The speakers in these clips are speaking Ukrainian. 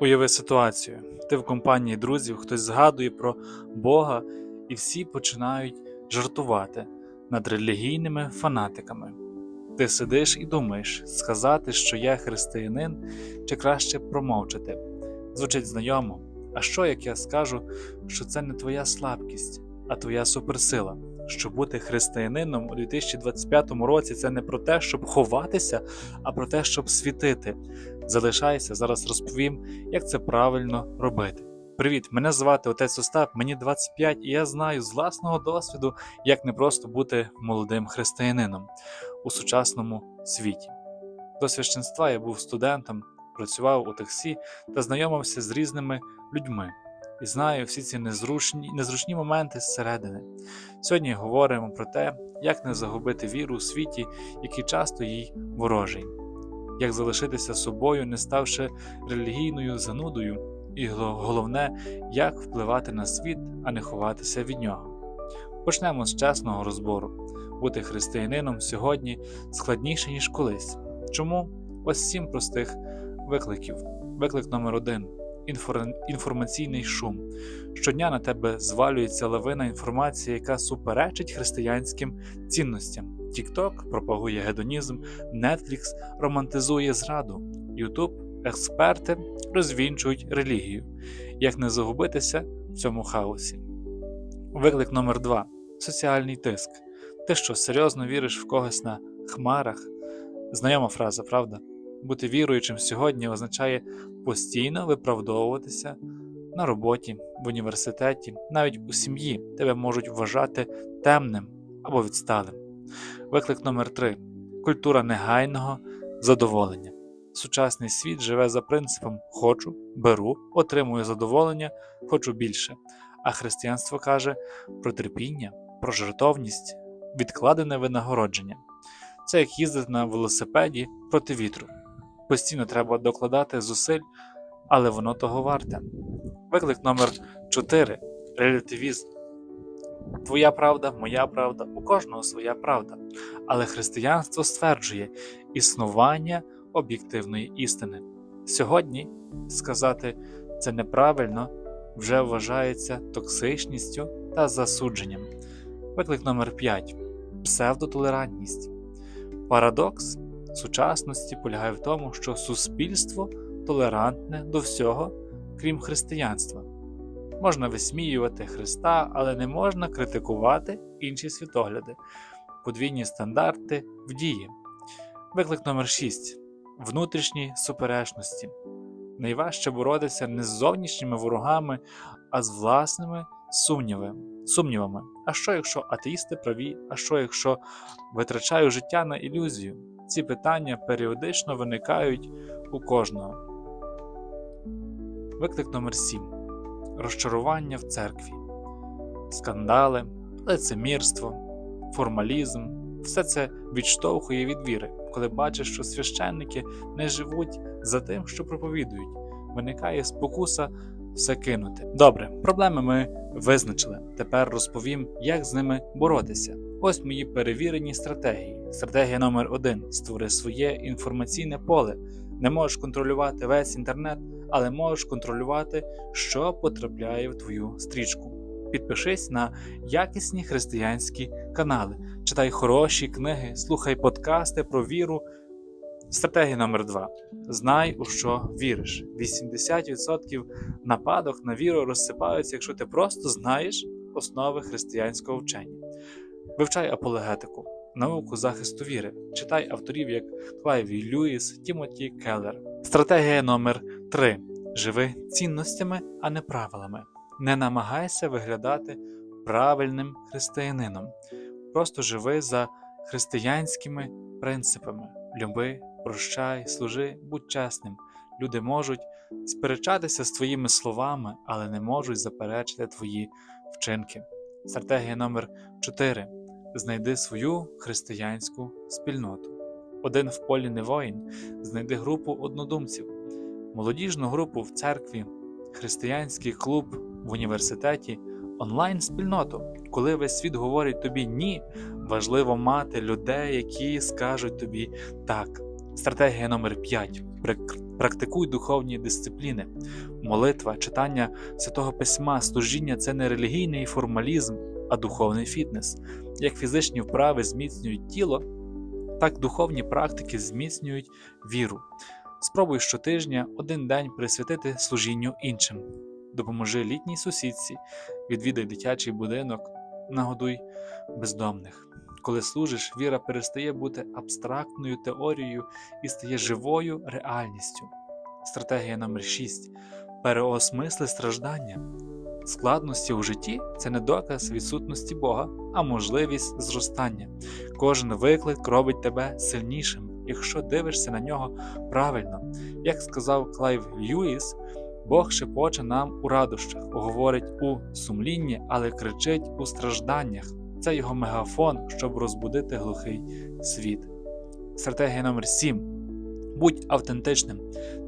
Уяви ситуацію. Ти в компанії друзів, хтось згадує про Бога, і всі починають жартувати над релігійними фанатиками. Ти сидиш і думаєш, сказати, що я християнин, чи краще промовчати. Звучить знайомо. А що як я скажу, що це не твоя слабкість, а твоя суперсила? Що бути християнином у 2025 році це не про те, щоб ховатися, а про те, щоб світити. Залишайся, зараз розповім, як це правильно робити. Привіт, мене звати отець Остап, мені 25, і я знаю з власного досвіду, як не просто бути молодим християнином у сучасному світі. До священства я був студентом, працював у таксі та знайомився з різними людьми і знаю всі ці незручні, незручні моменти зсередини. Сьогодні говоримо про те, як не загубити віру у світі, який часто їй ворожий, як залишитися собою, не ставши релігійною занудою, і головне, як впливати на світ, а не ховатися від нього. Почнемо з чесного розбору. Бути християнином сьогодні складніше, ніж колись. Чому? Ось сім простих викликів. Виклик номер один інформаційний шум. Щодня на тебе звалюється лавина інформації, яка суперечить християнським цінностям. TikTok пропагує гедонізм, Netflix романтизує зраду, YouTube експерти розвінчують релігію. Як не загубитися в цьому хаосі? Виклик номер 2 соціальний тиск. Ти що, серйозно віриш в когось на хмарах? Знайома фраза, правда? Бути віруючим сьогодні означає постійно виправдовуватися на роботі, в університеті, навіть у сім'ї тебе можуть вважати темним або відсталим. Виклик номер 3 культура негайного задоволення. Сучасний світ живе за принципом хочу, беру, отримую задоволення, хочу більше. А християнство каже про терпіння, про жертовність, відкладене винагородження. Це як їздити на велосипеді проти вітру. Постійно треба докладати зусиль, але воно того варте. Виклик номер 4 релятивізм. Твоя правда, моя правда, у кожного своя правда. Але християнство стверджує існування об'єктивної істини. Сьогодні сказати це неправильно вже вважається токсичністю та засудженням. Виклик номер 5 псевдотолерантність. Парадокс сучасності полягає в тому, що суспільство толерантне до всього, крім християнства. Можна висміювати Христа, але не можна критикувати інші світогляди, подвійні стандарти в дії. Виклик номер 6 внутрішні суперечності. Найважче боротися не з зовнішніми ворогами, а з власними сумнівами. А що, якщо атеїсти праві? А що, якщо витрачаю життя на ілюзію? Ці питання періодично виникають у кожного. Виклик номер 7 розчарування в церкві, скандали, лицемірство, формалізм все це відштовхує від віри, коли бачиш, що священники не живуть за тим, що проповідують. Виникає спокуса все кинути. Добре, проблеми ми визначили. Тепер розповім, як з ними боротися. Ось мої перевірені стратегії. Стратегія номер один: створи своє інформаційне поле. Не можеш контролювати весь інтернет, але можеш контролювати, що потрапляє в твою стрічку. Підпишись на якісні християнські канали, читай хороші книги, слухай подкасти про віру. Стратегія номер 2 Знай, у що віриш. 80% нападок на віру розсипаються, якщо ти просто знаєш основи християнського вчення. Вивчай апологетику, науку захисту віри, читай авторів як Клайві Льюіс, Тімоті Келлер. Стратегія номер 3 Живи цінностями, а не правилами. Не намагайся виглядати правильним християнином. Просто живи за християнськими принципами. Люби, прощай, служи, будь чесним. Люди можуть сперечатися з твоїми словами, але не можуть заперечити твої вчинки. Стратегія номер 4 Знайди свою християнську спільноту. Один в полі не воїн, знайди групу однодумців, молодіжну групу в церкві, християнський клуб в університеті, онлайн-спільноту. Коли весь світ говорить тобі ні, важливо мати людей, які скажуть тобі так. Стратегія номер 5 Практикуй духовні дисципліни, молитва, читання святого письма, служіння це не релігійний формалізм, а духовний фітнес. Як фізичні вправи зміцнюють тіло, так духовні практики зміцнюють віру. Спробуй щотижня один день присвятити служінню іншим. Допоможи літній сусідці, відвідай дитячий будинок, нагодуй бездомних. Коли служиш, віра перестає бути абстрактною теорією і стає живою реальністю. Стратегія номер 6 переосмисли страждання. Складності у житті це не доказ відсутності Бога, а можливість зростання. Кожен виклик робить тебе сильнішим, якщо дивишся на нього правильно. Як сказав Клайв Льюіс, Бог шепоче нам у радощах, говорить у сумлінні, але кричить у стражданнях. Це його мегафон, щоб розбудити глухий світ. Стратегія номер 7 Будь автентичним,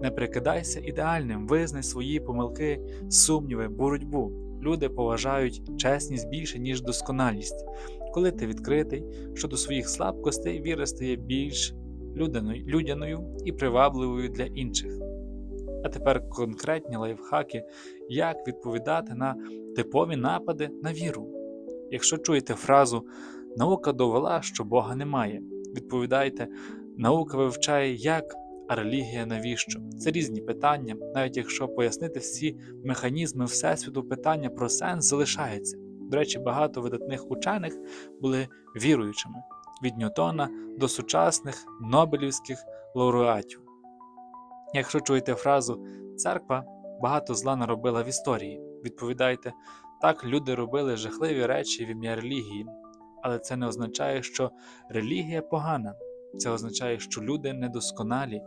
не прикидайся ідеальним, визнай свої помилки, сумніви, боротьбу. Люди поважають чесність більше, ніж досконалість. Коли ти відкритий щодо своїх слабкостей, віра стає більш людяною, і привабливою для інших. А тепер конкретні лайфхаки, як відповідати на типові напади на віру. Якщо чуєте фразу наука довела, що Бога немає, відповідайте, наука вивчає як, а релігія навіщо? Це різні питання, навіть якщо пояснити всі механізми Всесвіту, питання про сенс залишається. До речі, багато видатних учених були віруючими від Ньютона до сучасних Нобелівських лауреатів. Якщо чуєте фразу церква багато зла наробила в історії, відповідайте, так люди робили жахливі речі в ім'я релігії, але це не означає, що релігія погана, це означає, що люди недосконалі.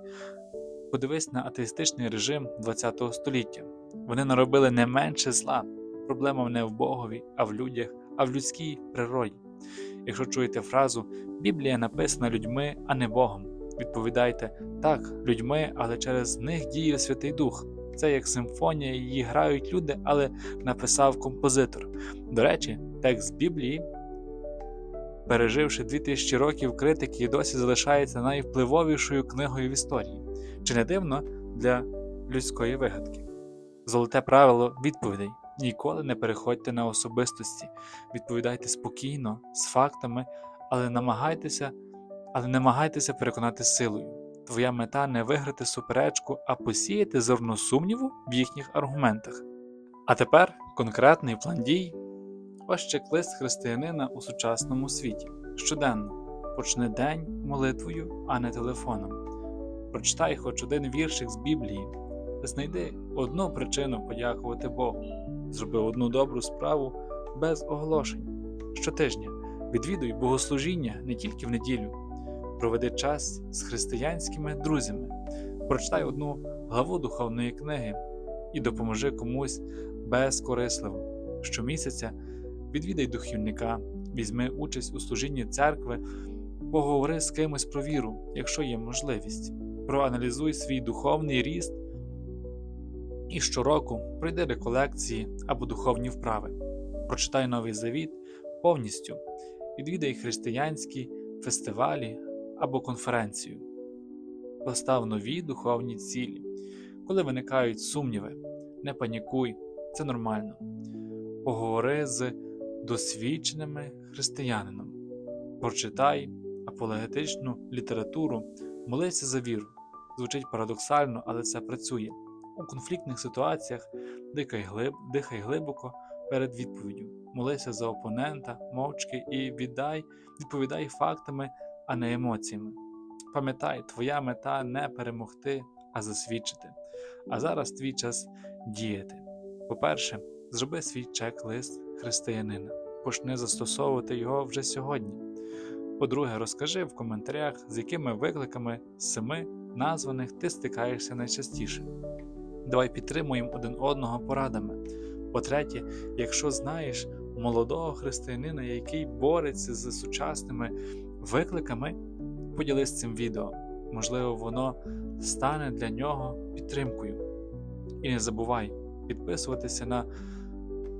Подивись на атеїстичний режим ХХ століття. Вони наробили не менше зла. Проблема не в Богові, а в людях, а в людській природі. Якщо чуєте фразу Біблія написана людьми, а не Богом, відповідайте так, людьми, але через них діє Святий Дух. Це як симфонія, її грають люди, але написав композитор. До речі, текст Біблії, переживши 2000 років критики, і досі залишається найвпливовішою книгою в історії. Чи не дивно для людської вигадки? Золоте правило відповідей: ніколи не переходьте на особистості, відповідайте спокійно, з фактами, але намагайтеся, але намагайтеся переконати силою. Твоя мета не виграти суперечку, а посіяти зерно сумніву в їхніх аргументах. А тепер конкретний план дій. Ось чек-лист християнина у сучасному світі. Щоденно почни день молитвою, а не телефоном. Прочитай хоч один віршик з Біблії, знайди одну причину подякувати Богу, зроби одну добру справу без оголошень. Щотижня відвідуй богослужіння не тільки в неділю, проведи час з християнськими друзями, прочитай одну главу духовної книги і допоможи комусь безкорисливо. Щомісяця відвідай духівника, візьми участь у служінні церкви, поговори з кимось про віру, якщо є можливість. Проаналізуй свій духовний ріст і щороку пройди реколекції або духовні вправи. Прочитай новий завіт повністю, відвідай християнські фестивалі або конференцію. Постав нові духовні цілі. Коли виникають сумніви, не панікуй, це нормально. Поговори з досвідченими християнином, прочитай апологетичну літературу, молися за віру. Звучить парадоксально, але це працює. У конфліктних ситуаціях дихай, глиб, дихай глибоко перед відповіддю, молися за опонента, мовчки і віддай, відповідай фактами, а не емоціями. Пам'ятай, твоя мета не перемогти, а засвідчити. А зараз твій час діяти. По-перше, зроби свій чек-лист християнина, почни застосовувати його вже сьогодні. По-друге, розкажи в коментарях, з якими викликами семи названих ти стикаєшся найчастіше. Давай підтримуємо один одного порадами. По-третє, якщо знаєш молодого християнина, який бореться з сучасними викликами, поділись цим відео. Можливо, воно стане для нього підтримкою. І не забувай підписуватися на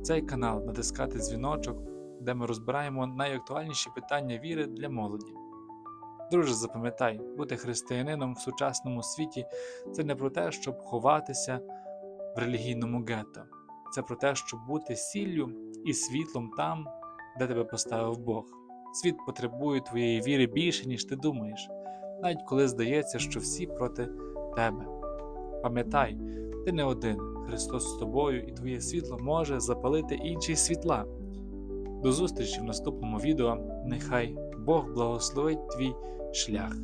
цей канал, натискати дзвіночок, де ми розбираємо найактуальніші питання віри для молоді. Друже, запам'ятай, бути християнином в сучасному світі це не про те, щоб ховатися в релігійному гетто. Це про те, щоб бути сіллю і світлом там, де тебе поставив Бог. Світ потребує твоєї віри більше, ніж ти думаєш, навіть коли здається, що всі проти тебе. Пам'ятай, ти не один, Христос з тобою, і твоє світло може запалити інші світла. До зустрічі в наступному відео. Нехай Бог благословить твій шлях.